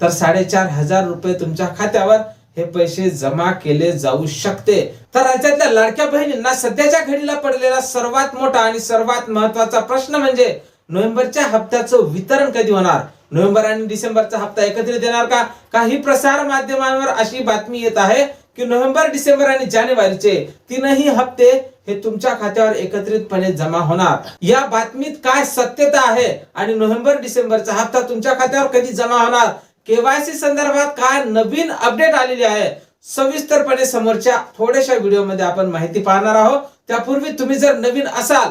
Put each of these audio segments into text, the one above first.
तर साडेचार हजार रुपये तुमच्या खात्यावर हे पैसे जमा केले जाऊ शकते. तर राज्यातल्या लाडक्या बहिणींना सध्याच्या घडीला पडलेला सर्वात मोठा आणि सर्वात महत्त्वाचा प्रश्न म्हणजे नोव्हेंबरच्या हप्त्याचं वितरण कधी होणार? नोव्हेंबर आणि डिसेंबरचा हप्ता एकत्रित देणार का? काही प्रसार माध्यमांवर अशी बातमी येत आहे की नोव्हेंबर डिसेंबर आणि जानेवारीचे तीनही हप्ते हे तुमच्या खात्यावर एकत्रितपणे जमा होणार. या बातमीत काय सत्यता आहे आणि नोव्हेंबर डिसेंबरचा हप्ता तुमच्या खात्यावर कधी जमा होणार? केवायसी संदर्भात काय नवीन अपडेट आलेली आहे सविस्तरपणे समोरच्या थोड्याशा व्हिडिओमध्ये आपण माहिती पाहणार आहोत. त्यापूर्वी तुम्ही जर नवीन असाल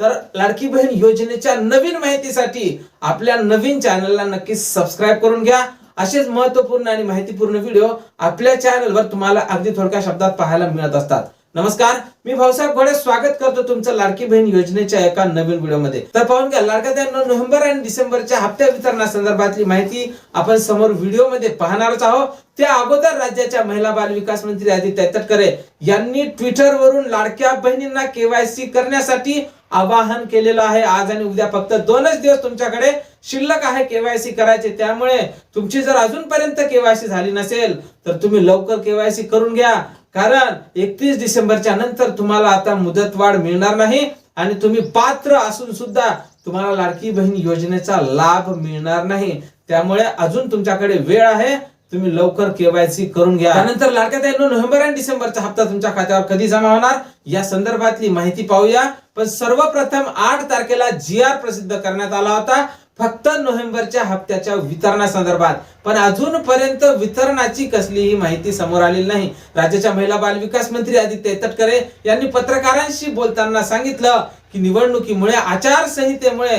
तर लाडकी बहीण योजनेच्या नवीन माहितीसाठी आपल्या नवीन चॅनलला नक्कीच सबस्क्राईब करून घ्या. असेच महत्त्वपूर्ण आणि माहितीपूर्ण व्हिडिओ आपल्या चॅनलवर तुम्हाला अगदी थोडक्या शब्दात पाहायला मिळत असतात. नमस्कार मी भाऊसाहेब घोडे स्वागत करतो तुमचं लाडकी बहीण योजनेच्या एका नवीन व्हिडिओमध्ये. तर पाहून घ्या लाडक्या बहिणींनो, नोव्हेंबर आणि डिसेंबरच्या हप्त्या वितरणासंदर्भातली माहिती आपण समोर व्हिडिओमध्ये पाहणारच आहोत. त्या अगोदर राज्याच्या महिला बाल विकास मंत्री आदित्य तटकरे यांनी ट्विटरवरून लाडक्या बहिणींना केवायसी करण्यासाठी आवाहन केलेलं आहे. आज आणि उद्या फक्त दोनच दिवस तुमच्याकडे शिल्लक आहे केवायसी करायचे. त्यामुळे तुमची जर अजूनपर्यंत केवायसी झाली नसेल तर तुम्ही लवकर केवायसी करून घ्या. कारण एकतीस डिसेंबरच्या नंतर तुम्हाला आता मुदतवाढ मिळणार नाही आणि तुम्ही पात्र असून सुद्धा तुम्हाला लाडकी बहीण योजनेचा लाभ मिळणार नाही. त्यामुळे अजून तुमच्याकडे वेळ आहे. तुम्ही लवकर केवायसी करून घ्या. त्यानंतर लाडक्या ताईंनो नोव्हेंबर आणि डिसेंबरचा हप्ता तुमच्या खात्यावर कधी जमा होणार? या संदर्भातली माहिती पाहूया. पण सर्वप्रथम आठ तारखेला जी आर प्रसिद्ध करण्यात आला होता. फक्त नोव्हेंबरच्या हप्त्याच्या वितरणासंदर्भात. पण अजूनपर्यंत वितरणाची कसलीही माहिती समोर आलेली नाही. राज्याच्या महिला बाल विकास मंत्री आदित्य तटकरे यांनी पत्रकारांशी बोलताना सांगितलं की निवडणुकीमुळे आचारसंहितेमुळे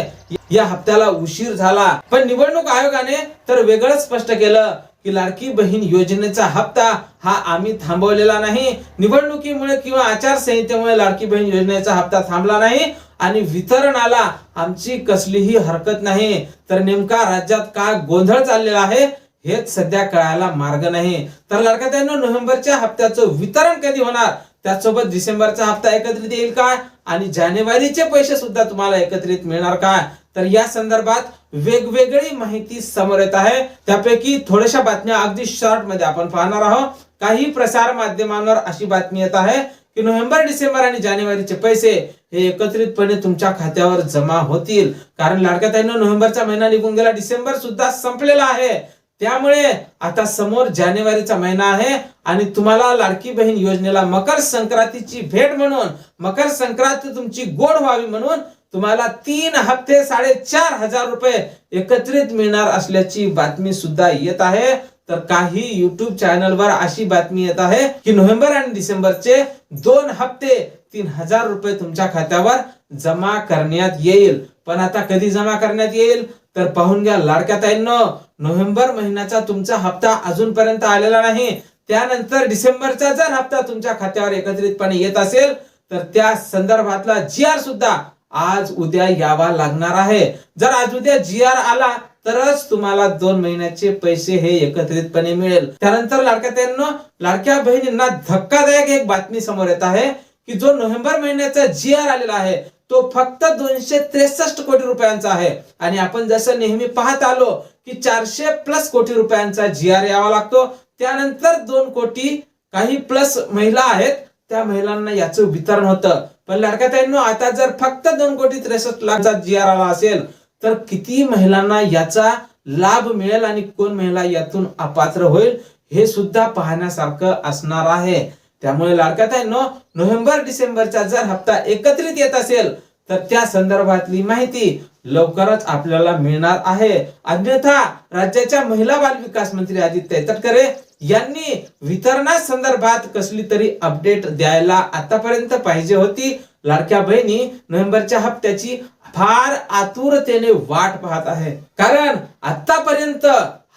या हप्त्याला उशीर झाला. पण निवडणूक आयोगाने तर वेगळंच स्पष्ट केलं. की लाडकी बहीण योजनेचा हप्ता हा आम्ही थांबवलेला नाही. निवडणुकीमुळे किंवा आचारसंहितेमुळे लाडकी बहीण योजनेचा हप्ता थांबला नाही आणि वितरणाला आमची कसलीही हरकत नाही. तर नेमका राज्यात काय गोंधळ चाललेला आहे हेच सध्या कळायला मार्ग नाही. तर लाडका त्यांना नोव्हेंबरच्या हप्त्याचं वितरण कधी होणार? त्यासोबत डिसेंबरचा हप्ता एकत्रित येईल काय? आणि जानेवारीचे पैसे सुद्धा तुम्हाला एकत्रित मिळणार काय तर या संदर्भात वेगवेगळी माहिती समोर येत आहे. त्यापैकी थोड्याशा बातम्या अगदी शॉर्टमध्ये आपण पाहणार आहोत. काही प्रसार माध्यमांवर अशी बातमी येत आहे की नोव्हेंबर डिसेंबर आणि जानेवारीचे पैसे हे एकत्रितपणे तुमच्या खात्यावर जमा होतील. कारण लाडक्या ताईंनो नोव्हेंबरचा महिना निघून गेला. डिसेंबर सुद्धा संपलेला आहे. त्यामुळे आता समोर जानेवारीचा महिना आहे आणि तुम्हाला लाडकी बहीण योजनेला मकर संक्रांतीची भेट म्हणून मकर संक्रांती तुमची गोड व्हावी म्हणून तुम्हाला तीन हप्ते साडेचार हजार रुपये एकत्रित मिळणार असल्याची बातमी सुद्धा येत आहे. तर काही युट्यूब चॅनलवर अशी बातमी येत आहे की नोव्हेंबर आणि डिसेंबरचे दोन हप्ते तीन हजार रुपये तुमच्या खात्यावर जमा करण्यात येईल. पण आता कधी जमा करण्यात येईल? तर पाहून घ्या लाडक्या ताईंनो. नोव्हेंबर महिन्याचा तुमचा हप्ता अजूनपर्यंत आलेला नाही. त्यानंतर डिसेंबरचा जर हप्ता तुमच्या खात्यावर एकत्रितपणे येत असेल तर त्या संदर्भातला जी आर सुद्धा आज उद्या यावा लागणार आहे. जर आज उद्या जी आर आला तरच तुम्हाला दोन महिन्याचे पैसे हे एकत्रितपणे मिळेल. त्यानंतर लाडक्या लाडक्या बहिणींना धक्कादायक एक बातमी समोर येत आहे की जो नोव्हेंबर महिन्याचा जी आर आलेला आहे तो फक्त दोनशे त्रेसष्ट कोटी रुपयांचा आहे. आणि आपण जसं नेहमी पाहत आलो की चारशे प्लस कोटी रुपयांचा जी आर यावा लागतो. त्यानंतर दोन कोटी काही प्लस महिला आहेत. त्या महिलांना याचं वितरण होतं. पण लाडक्या ताईंनो आता जर फक्त दोन कोटी त्रेसष्ट लाखचा जी आर आला असेल तर किती महिलांना याचा लाभ मिळेल आणि कोण महिला यातून अपात्र होईल हे सुद्धा पाहण्यासारखं असणार आहे. त्यामुळे लाडक्या ताईंनो नोव्हेंबर डिसेंबरचा जर हप्ता एकत्रित येत असेल तर त्या संदर्भातली माहिती लवकरच आपल्याला मिळणार आहे. अन्यथा राज्याच्या महिला बाल विकास मंत्री आदित्य तटकरे यांनी वितरणा संदर्भात कसली तरी अपडेट द्यायला आतापर्यंत पाहिजे होती. लाडक्या बहिणी नोव्हेंबरच्या हप्त्याची फार आतुरतेने वाट पाहत आहे. कारण आतापर्यंत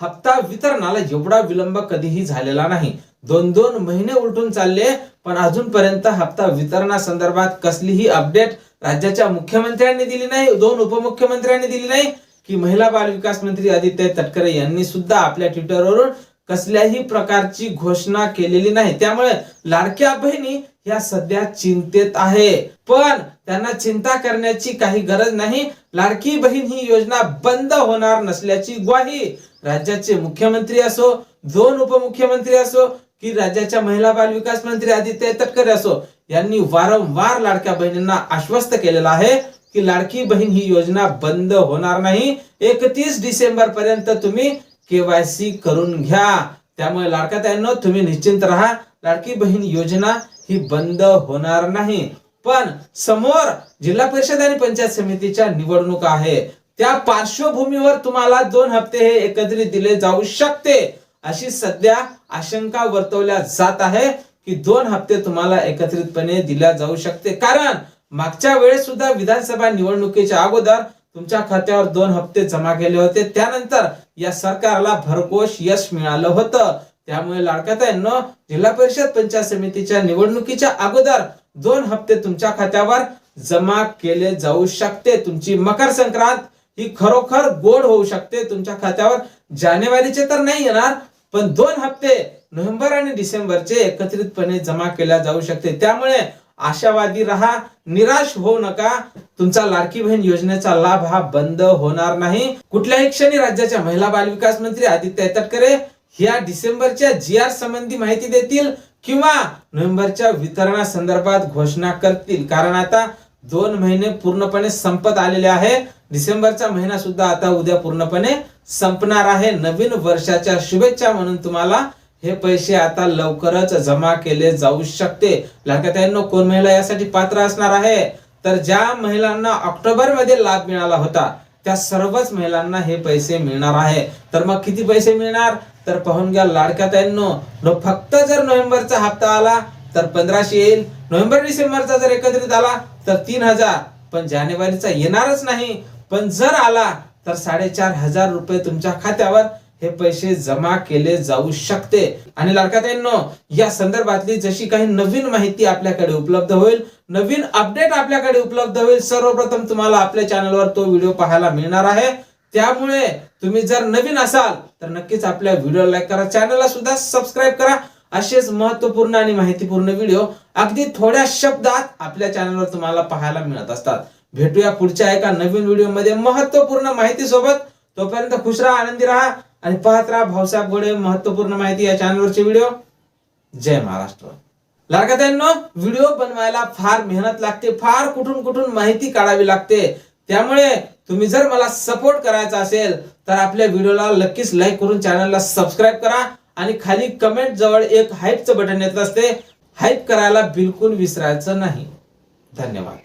हप्ता वितरणाला एवढा विलंब कधीही झालेला नाही. दोन दोन महिने उलटून चालले पण अजूनपर्यंत हप्ता वितरणासंदर्भात कसलीही अपडेट राज्याच्या मुख्यमंत्र्यांनी दिली नाही दोन उपमुख्यमंत्र्यांनी दिली नाही की महिला बाल विकास मंत्री आदित्य तटकरे यांनी सुद्धा आपल्या ट्विटरवरून कसल्याही प्रकारची घोषणा केलेली नाही. त्यामुळे लाडक्या बहिणी ह्या सध्या चिंतेत आहे. पण त्यांना चिंता करण्याची काही गरज नाही लाडकी बहीण ही योजना बंद होणार नसल्याची ग्वाही राज्याचे मुख्यमंत्री असो दोन उपमुख्यमंत्री असो की राज्याच्या महिला बाल विकास मंत्री आदित्य तटकरे असो यांनी वारंवार लाडक्या बहिणींना आश्वस्त केलेलं आहे की लाडकी बहीण ही योजना बंद होणार नाही. एकतीस डिसेंबर पर्यंत तुम्ही केवायसी करून घ्या. त्यामुळे लाडक्या तुम्ही निश्चिंत राहा. लाडकी बहीण योजना ही बंद होणार नाही. पण समोर जिल्हा परिषद आणि पंचायत समितीच्या निवडणुका आहे. त्या पार्श्वभूमीवर तुम्हाला दोन हप्ते हे एकत्रित दिले जाऊ शकते. अशी सध्या आशंका वर्तवल्या जात आहे की दोन हप्ते तुम्हाला एकत्रितपणे दिल्या जाऊ शकते. कारण मागच्या वेळेस सुद्धा विधानसभा निवडणुकीच्या अगोदर तुमच्या खात्यावर दोन हप्ते जमा केले होते. त्यानंतर या सरकारला भरघोष यश मिळालं होतं. त्यामुळे लाडकाताईंनो जिल्हा परिषद पंचायत समितीच्या निवडणुकीच्या अगोदर दोन हप्ते तुमच्या खात्यावर जमा केले जाऊ शकते. तुमची मकर संक्रांत ही खरोखर गोड होऊ शकते तुमच्या खात्यावर. जानेवारीचे तर नाही येणार पण दोन हप्ते नोव्हेंबर आणि डिसेंबरचे एकत्रितपणे जमा केल्या जाऊ शकते. त्यामुळे आशावादी रहा निराश होऊ नका. तुमचा लाडकी बहीण योजनेचा लाभ हा बंद होणार नाही. कुठल्याही क्षणी राज्याच्या महिला बाल विकास मंत्री आदित्य तटकरे ह्या डिसेंबरच्या जी आर संबंधी माहिती देतील किंवा नोव्हेंबरच्या वितरणासंदर्भात घोषणा करतील. कारण आता दोन महिने पूर्णपणे संपत आलेले आहे. डिसेंबरचा महिना सुद्धा आता उद्या पूर्णपणे संपणार आहे. नवीन वर्षाच्या शुभेच्छा म्हणून तुम्हाला हे पैसे आता लवकरच जमा केले जाऊ शकते. लाडक्याताईंनो कोण महिला यासाठी पात्र असणार आहे? तर ज्या महिलांना ऑक्टोबरमध्ये लाभ मिळाला होता त्या सर्वच महिलांना हे पैसे मिळणार आहे. तर मग किती पैसे मिळणार? तर पाहून घ्या लाडक्याताईंनो न फक्त जर नोव्हेंबरचा हप्ता आला तर पंधराशे येईल. नोव्हेंबर डिसेंबरचा जर एकत्रित आला तर तीन हजार. पण जानेवारीचा येणारच नाही. पण जर आला तर साडेचार हजार रुपये तुमच्या खात्यावर हे पैसे जमा केले जाऊ शकते. आणि लाडकाताईंनो या संदर्भातली जशी काही नवीन माहिती आपल्याकडे उपलब्ध होईल नवीन अपडेट आपल्याकडे उपलब्ध होईल सर्वप्रथम तुम्हाला आपल्या चॅनलवर तो व्हिडिओ पाहायला मिळणार आहे. त्यामुळे तुम्ही जर नवीन असाल तर नक्कीच आपल्या व्हिडिओ लाईक करा चॅनलला सुद्धा सबस्क्राईब करा. असेच महत्त्वपूर्ण आणि माहितीपूर्ण व्हिडिओ अगदी थोड्या शब्दात आपल्या चॅनलवर तुम्हाला पाहायला मिळत असतात. भेटूया पुढच्या एका नवीन व्हिडिओमध्ये महत्त्वपूर्ण माहिती सोबत तोपर्यंत खुश राहा आनंदी राहा आणि पाहत राहा भाऊसाहेब गोडे महत्त्वपूर्ण माहिती या चॅनलवरचे व्हिडिओ. जय महाराष्ट्र. लाडकाताईंनो व्हिडिओ बनवायला फार मेहनत लागते फार कुठून कुठून माहिती काढावी लागते. त्यामुळे तुम्ही जर मला सपोर्ट करायचा असेल तर आपल्या व्हिडिओला नक्कीच लाईक करून चॅनलला सबस्क्राईब करा आणि खाली कमेंट जवळ एक हाईपचं बटन येत असते. हाईप करायला बिलकुल विसरायचं नाही. धन्यवाद.